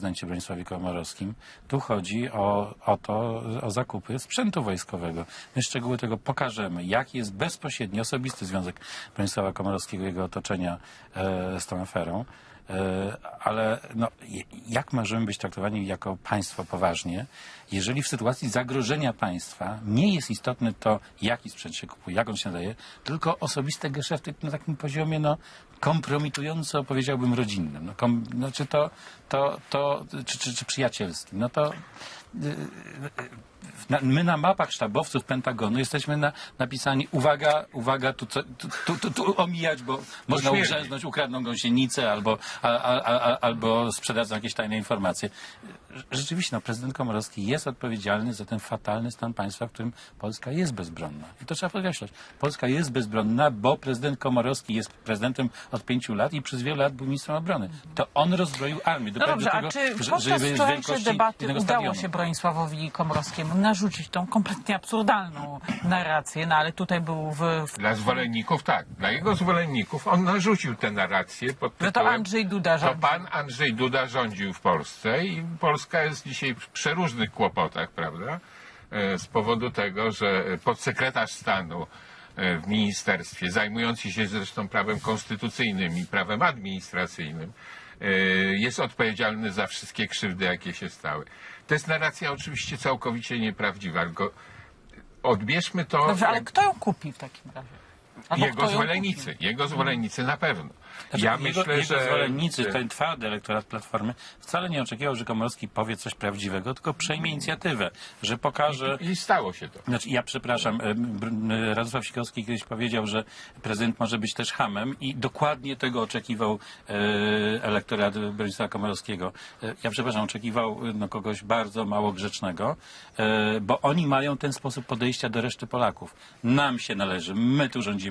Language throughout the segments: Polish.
prezydencie Bronisławie Komorowskim. Tu chodzi o, o to, o zakupy sprzętu wojskowego. My szczegóły tego pokażemy. Jaki jest bezpośredni, osobisty związek Bronisława Komorowskiego i jego otoczenia e, z tą aferą. E, ale no, jak możemy być traktowani jako państwo poważnie, jeżeli w sytuacji zagrożenia państwa nie jest istotne to, jaki sprzęt się kupuje, jak on się nadaje, tylko osobiste geszefty na takim poziomie no, kompromitująco, powiedziałbym, rodzinnym. No, kom, znaczy to, to, to, czy, czy, czy przyjacielskim. No to na, my na mapach sztabowców Pentagonu jesteśmy na, napisani uwaga, uwaga, tu, co- tu, tu, tu, tu omijać, bo można ugrzęznąć, ukradną gąsienicę albo, a, a, a, albo sprzedadzą jakieś tajne informacje. Rzeczywiście, no, prezydent Komorowski jest odpowiedzialny za ten fatalny stan państwa, w którym Polska jest bezbronna. I to trzeba podkreślać. Polska jest bezbronna, bo prezydent Komorowski jest prezydentem od pięciu lat i przez wiele lat był ministrem obrony. To on rozbroił armię. No dobrze, do a tego, czy że- podczas wczorajszej debaty udało stadionu. się Bronisławowi Komorowskiemu narzucić tą kompletnie absurdalną narrację, no ale tutaj był w... w Dla zwolenników tak. Dla jego zwolenników on narzucił tę narrację pod że to tytułem Andrzej Duda To rządzi. pan Andrzej Duda rządził w Polsce i Polska jest dzisiaj w przeróżnych kłopotach, prawda? E, Z powodu tego, że podsekretarz stanu w ministerstwie, zajmujący się zresztą prawem konstytucyjnym i prawem administracyjnym, e, jest odpowiedzialny za wszystkie krzywdy, jakie się stały. To jest narracja oczywiście całkowicie nieprawdziwa, tylko odbierzmy to... Dobrze, ale kto ją kupi w takim razie? Jego kto ją zwolennicy, jego zwolennicy na pewno. Znaczy, ja jego, myślę, jego że zwolennicy, ten twardy elektorat Platformy, wcale nie oczekiwał, że Komorowski powie coś prawdziwego, tylko przejmie inicjatywę, że pokaże... i stało się to. Znaczy, ja przepraszam, Radosław Sikorski kiedyś powiedział, że prezydent może być też hamem i dokładnie tego oczekiwał e, elektorat Bronisława Komorowskiego. E, ja przepraszam, oczekiwał e, no, kogoś bardzo mało grzecznego, bo oni mają ten sposób podejścia do reszty Polaków. Nam się należy, my tu rządzimy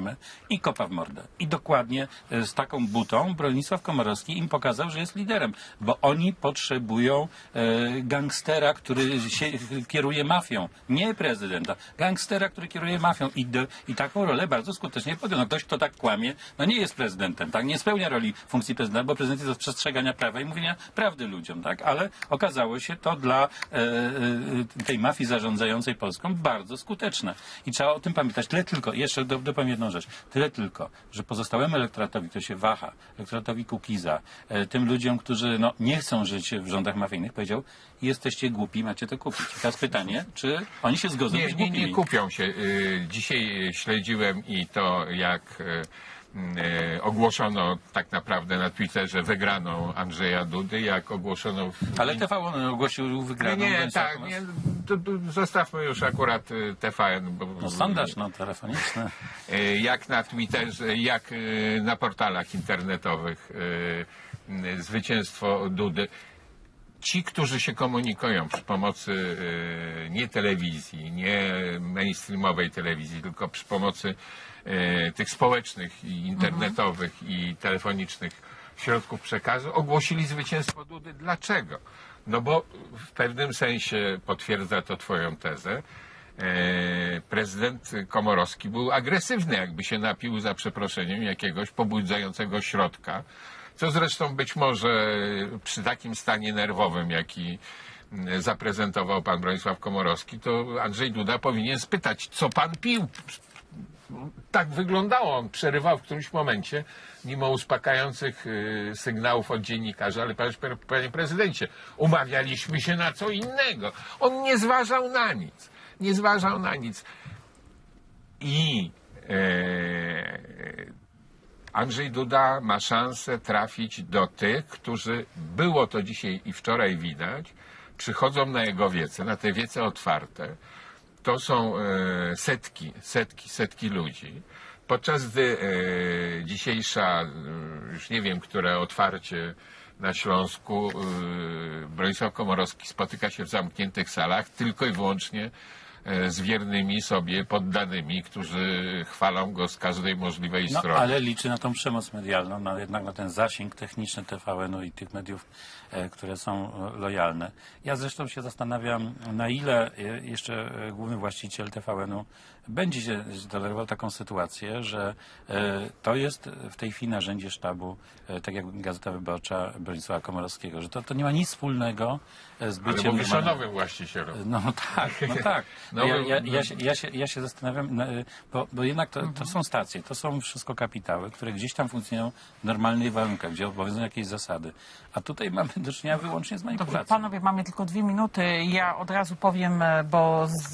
i kopa w mordę. I dokładnie e, z taką butą Bronisław Komorowski im pokazał, że jest liderem, bo oni potrzebują e, gangstera, który się kieruje mafią, nie prezydenta. Gangstera, który kieruje mafią i, do, i taką rolę bardzo skutecznie podjął. No, ktoś, kto tak kłamie, no nie jest prezydentem, tak? Nie spełnia roli funkcji prezydenta, bo prezydent jest od przestrzegania prawa i mówienia prawdy ludziom, tak? Ale okazało się to dla e, e, tej mafii zarządzającej Polską bardzo skuteczne. I trzeba o tym pamiętać. Tyle tylko, jeszcze do- dopowiem jedną rzecz, tyle tylko, że pozostałemu elektoratowi, kto się waha, elektoratowi Kukiza, e, tym ludziom, którzy no, nie chcą żyć w rządach mafijnych, powiedział, jesteście głupi, macie to kupić. Teraz pytanie, czy oni się zgodzą Nie, być nie, głupimi? nie kupią się. Y, Dzisiaj śledziłem i to, jak y, ogłoszono tak naprawdę na Twitterze wygraną Andrzeja Dudy, jak ogłoszono w Ale TVN ogłosił Nie, wygraną. nie, Bronisława tak, nie, to, to zostawmy już akurat y, TVN. Bo, No sondaż no, telefoniczny. y, jak na Twitterze, jak y, na portalach internetowych y, y, zwycięstwo Dudy. Ci, którzy się komunikują przy pomocy y, nie telewizji, nie mainstreamowej telewizji, tylko przy pomocy y, tych społecznych i internetowych i telefonicznych środków przekazu, ogłosili zwycięstwo Dudy. Dlaczego? No bo w pewnym sensie potwierdza to twoją tezę. E, prezydent Komorowski był agresywny, jakby się napił za przeproszeniem jakiegoś pobudzającego środka, co zresztą być może przy takim stanie nerwowym, jaki mm, zaprezentował pan Bronisław Komorowski, to Andrzej Duda powinien spytać, co pan pił. Tak wyglądało. On przerywał w którymś momencie, mimo uspokajających y, sygnałów od dziennikarzy, ale panie, panie prezydencie, umawialiśmy się na co innego. On nie zważał na nic. Nie zważał na nic. I e, Andrzej Duda ma szansę trafić do tych, którzy, było to dzisiaj i wczoraj widać, przychodzą na jego wiece, na te wiece otwarte. To są e, setki, setki, setki ludzi. Podczas gdy e, dzisiejsza, e, już nie wiem, które otwarcie na Śląsku, Bronisław Komorowski spotyka się w zamkniętych salach tylko i wyłącznie z wiernymi sobie poddanymi, którzy chwalą go z każdej możliwej No, strony. ale liczy na tą przemoc medialną, na, jednak na ten zasięg techniczny TVN-u i tych mediów, e, które są e, lojalne. Ja zresztą się zastanawiam, na ile e, jeszcze e, główny właściciel TVN-u będzie się tolerował taką sytuację, że e, to jest w tej chwili narzędzie sztabu, e, tak jak Gazeta Wyborcza Bronisława Komorowskiego, że to, to nie ma nic wspólnego e, z Ale byciem... mówisz o nowym właścicielu. no tak, no tak. No, ja, ja, ja, się, ja, się, ja się zastanawiam, bo, bo jednak to, to są stacje, to są wszystko kapitały, które gdzieś tam funkcjonują w normalnych warunkach, gdzie obowiązują jakieś zasady. A tutaj mamy do czynienia wyłącznie z Dobrze, manipulacją. panowie, mamy tylko dwie minuty. Ja od razu powiem, e, bo z,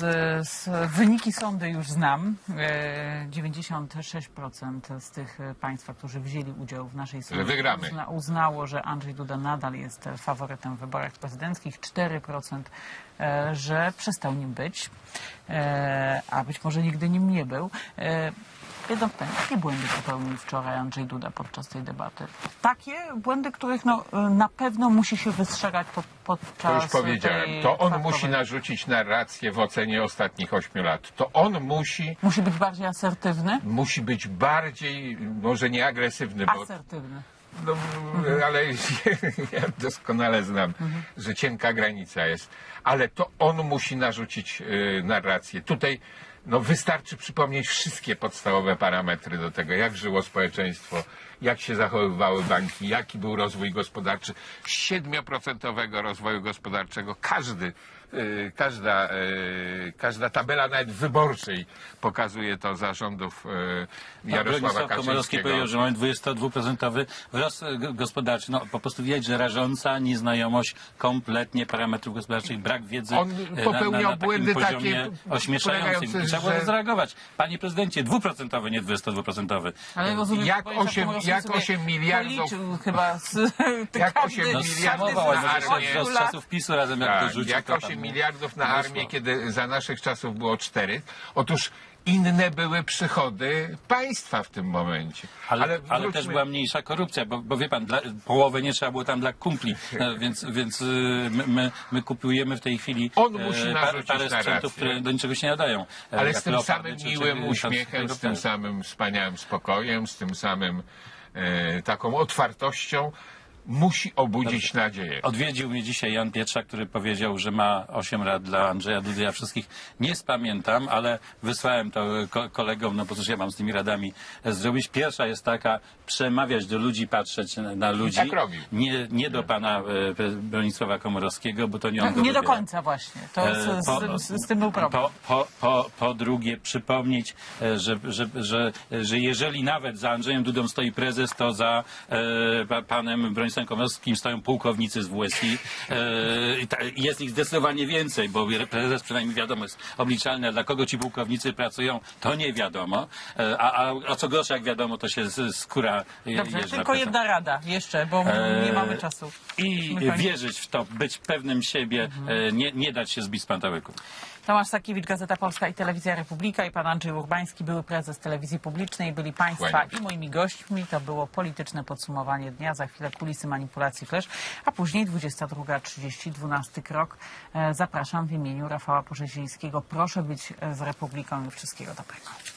z wyniki sądy już znam. E, 96% z tych e, państwa, którzy wzięli udział w naszej sądzie, wygramy. uzna, uznało, że Andrzej Duda nadal jest e, faworytem w wyborach prezydenckich. 4% e, że przestał nim być, e, a być może nigdy nim nie był. E, Jedno pytanie, jakie błędy popełnił wczoraj Andrzej Duda podczas tej debaty? Takie błędy, których no, na pewno musi się wystrzegać po, podczas To już powiedziałem. To on musi narzucić narrację w ocenie ostatnich ośmiu lat. To on musi, Musi być bardziej asertywny? musi być bardziej, może nie agresywny, bo Asertywny. No, ale ja doskonale znam, że cienka granica jest. Ale to on musi narzucić y, narrację. Tutaj no, wystarczy przypomnieć wszystkie podstawowe parametry do tego, jak żyło społeczeństwo, jak się zachowywały banki, jaki był rozwój gospodarczy. 7% rozwoju gospodarczego każdy, każda, y, każda tabela nawet wyborczej pokazuje to za rządów y, Jarosława Bronisław Komorowski Kaczyńskiego. powiedział, że mamy 22% wzrost e, gospodarczy. No, po prostu widać, że rażąca nieznajomość kompletnie parametrów gospodarczych, brak wiedzy On e, popełniał błędy takim takie, poziomie ośmieszającym. polegające, I Trzeba było że- zareagować. Panie prezydencie, dwuprocentowy, nie 22%. Ale rozumiem, Jak że Bronisław osiem- Komorowski jak sobie osiem miliardów- Policzył chyba z, Jak każdy- osiem No, miliardów na armię. z czasów PiSu razem jak Tak, to rzucił. jak to 8 tam, miliardów na armię, kiedy za naszych czasów było 4. Otóż inne były przychody państwa w tym momencie. Ale, ale, wróćmy- też była mniejsza korupcja, bo, bo wie pan, dla, połowę nie trzeba było tam dla kumpli, e, więc, więc y, my, my, my kupujemy w tej chwili On musi e, narzucić parę narrację. sprzętów, które do niczego się nie nadają. e, Ale z tym samym czy- miłym czy- uśmiechem, z tym samym wspaniałym spokojem, z tym samym e, taką otwartością musi obudzić nadzieję. Odwiedził mnie dzisiaj Jan Pietrza, który powiedział, że ma 8 rad dla Andrzeja Dudy. Ja wszystkich nie spamiętam, ale wysłałem to ko- kolegom, no bo cóż ja mam z tymi radami zrobić. Pierwsza jest taka, przemawiać do ludzi, patrzeć na, na ludzi. tak robił. Nie, nie do pana e, Bronisława Komorowskiego, bo to nie on No, go nie do wybiera. końca właśnie. To E, z, z, po- z, z tym był problem. Po, po, po, po drugie, przypomnieć, e, że, że, że, że jeżeli nawet za Andrzejem Dudą stoi prezes, to za e, pa- panem Bronisławem Komorowskim stoją pułkownicy z WSI. E, jest ich zdecydowanie więcej, bo prezes przynajmniej wiadomo jest obliczalny, a dla kogo ci pułkownicy pracują, to nie wiadomo. E, a, a, a co gorsza, jak wiadomo, to się z- skóra Dobrze, jeży na tylko jedna rada jeszcze, bo nie mamy czasu. I wierzyć w to, być pewnym siebie, e, nie, nie dać się zbić z pantałyku. Tomasz Sakiewicz, Gazeta Polska i Telewizja Republika i pan Andrzej Urbański, były prezes telewizji publicznej, byli państwa Kłaniam i moimi gośćmi. To było polityczne podsumowanie dnia, za chwilę kulisy manipulacji flash, a później 22.30, 12 krok. E, Zapraszam w imieniu Rafała Porzezińskiego. Proszę być z Republiką i wszystkiego dobrego.